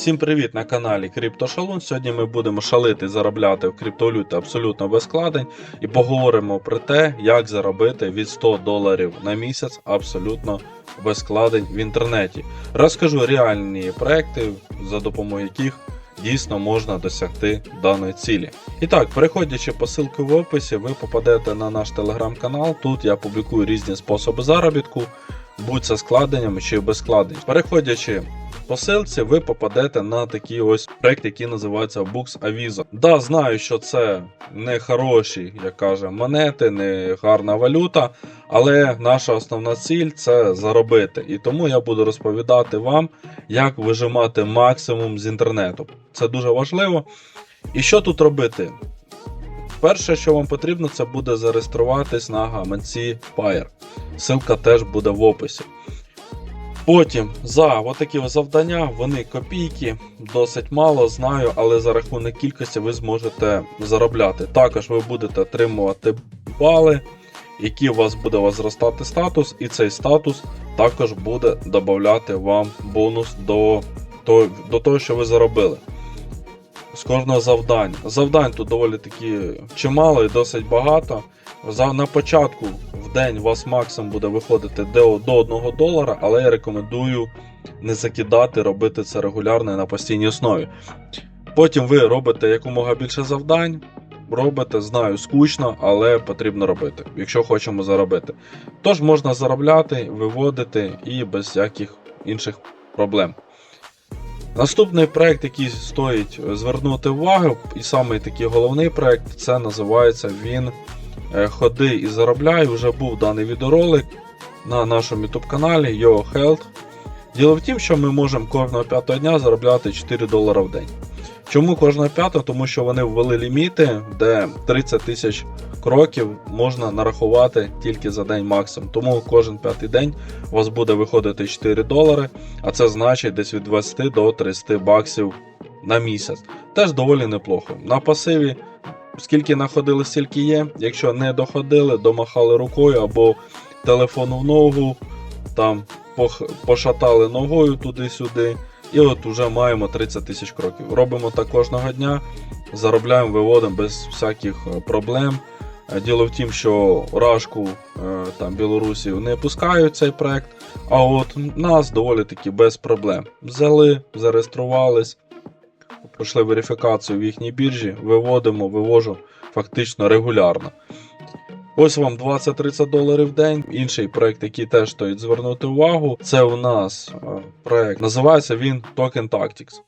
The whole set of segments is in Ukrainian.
Всім привіт на каналі CryptoShalon. Сьогодні ми будемо шалити заробляти в криптовалюти абсолютно без складень і поговоримо про те, як заробити від 100 доларів на місяць абсолютно без складень в інтернеті. Розкажу реальні проекти, за допомогою яких дійсно можна досягти даної цілі. І так, переходячи по ссылці в описі, ви попадете на наш телеграм-канал. Тут я публікую різні способи заробітку, будь це складеннями чи без складень. Переходячи по ссылці ви попадете на такий ось проект, який називається Books Aviso. Да, знаю, що це не хороші, як каже, монети, не гарна валюта, але наша основна ціль це заробити. І тому я буду розповідати вам, як вижимати максимум з інтернету. Це дуже важливо. І що тут робити? Перше, що вам потрібно, це буде зареєструватись на гаманці Fire. Ссылка теж буде в описі. Потім за отакі завдання, вони копійки, досить мало знаю, але за рахунок кількості ви зможете заробляти. Також ви будете отримувати бали, які у вас буде зростати статус, і цей статус також буде додати вам бонус до, до, до того, що ви заробили. З кожного завдання. Завдань тут доволі таки чимало і досить багато. За, на початку день у вас максимум буде виходити до, до 1 долара, але я рекомендую не закидати, робити це регулярно і на постійній основі. Потім ви робите якомога більше завдань. Робите, знаю, скучно, але потрібно робити, якщо хочемо заробити. Тож можна заробляти, виводити і без всяких інших проблем. Наступний проект, який стоїть звернути увагу, і саме такий головний проект, це називається він Ходи і заробляй. Вже був даний відеоролик на нашому YouTube каналі Yo Health. Діло в тім, що ми можемо кожного п'ятого дня заробляти 4 долара в день. Чому кожного п'ятого? Тому що вони ввели ліміти, де 30 тисяч кроків можна нарахувати тільки за день максимум. Тому кожен п'ятий день у вас буде виходити 4 долари, а це значить десь від 20 до 30 баксів на місяць. Теж доволі неплохо. На пасиві, скільки находили, стільки є. Якщо не доходили, домахали рукою або телефону в ногу, там пошатали ногою туди-сюди. І от уже маємо 30 тисяч кроків. Робимо так кожного дня, заробляємо, виводимо без всяких е, проблем. Е, Діло в тім, що Рашку е, там білорусів не пускають цей проект, а от нас доволі таки без проблем. Взяли, зареєструвались, пройшли верифікацію в їхній біржі, виводимо, вивожу фактично регулярно. Ось вам 20-30 доларів в день. Інший проект, який теж стоїть звернути увагу, це у нас е, проект. Називається він Token Tactics.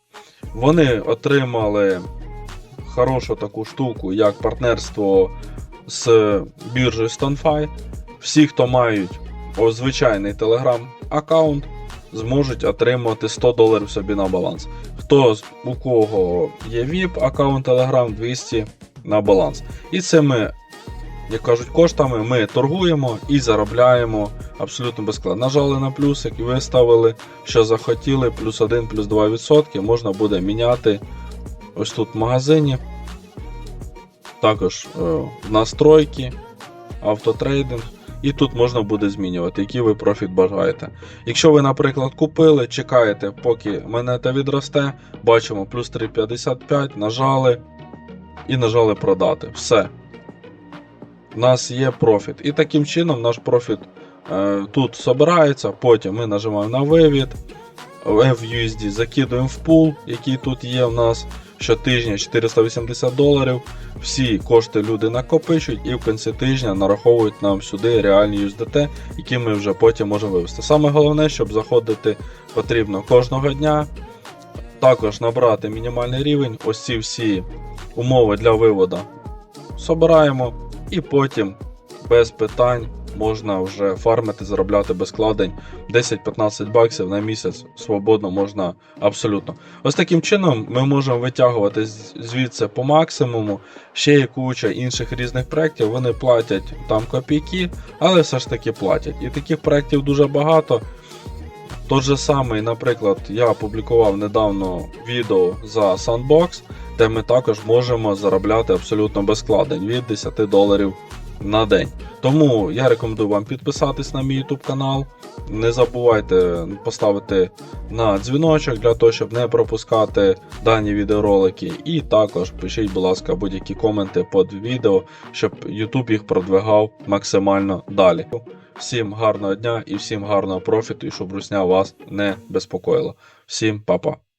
Вони отримали хорошу таку штуку, як партнерство з біржею StoneFi. Всі, хто мають звичайний Telegram аккаунт, зможуть отримати 100 доларів собі на баланс. Хто у кого є VIP аккаунт Telegram 200 на баланс. І цими, як кажуть, коштами ми торгуємо і заробляємо абсолютно безкладно. Нажали на плюсик і виставили, що захотіли, плюс 1, плюс 2%. Можна буде міняти ось тут в магазині. Також е, настройки, автотрейдинг. І тут можна буде змінювати, який ви профіт бажаєте. Якщо ви, наприклад, купили, чекаєте, поки монета відросте, бачимо плюс 3,55, нажали і нажали продати. Все. У нас є профіт. І таким чином наш профіт е, тут собирається, потім ми нажимаємо на вивід, FUSD закидуємо в пул, який тут є в нас щотижня 480 доларів. Всі кошти люди накопичують і в кінці тижня нараховують нам сюди реальні USDT, які ми вже потім можемо вивести. Саме головне, щоб заходити потрібно кожного дня. Також набрати мінімальний рівень, ось ці всі умови для виводу собираємо, і потім без питань можна вже фармити, заробляти без складень 10-15 баксів на місяць свободно можна абсолютно. Ось таким чином ми можемо витягувати звідси по максимуму. Ще є куча інших різних проєктів, вони платять там копійки, але все ж таки платять. І таких проєктів дуже багато. Тот же самий, наприклад, я опублікував недавно відео за Sandbox, де ми також можемо заробляти абсолютно без складень від 10 доларів на день. Тому я рекомендую вам підписатись на мій YouTube канал. Не забувайте поставити на дзвіночок для того, щоб не пропускати дані відеоролики. І також пишіть, будь ласка, будь-які коменти під відео, щоб YouTube їх продвигав максимально далі. Всім гарного дня і всім гарного профіту, і щоб русня вас не безпокоїла. Всім па-па.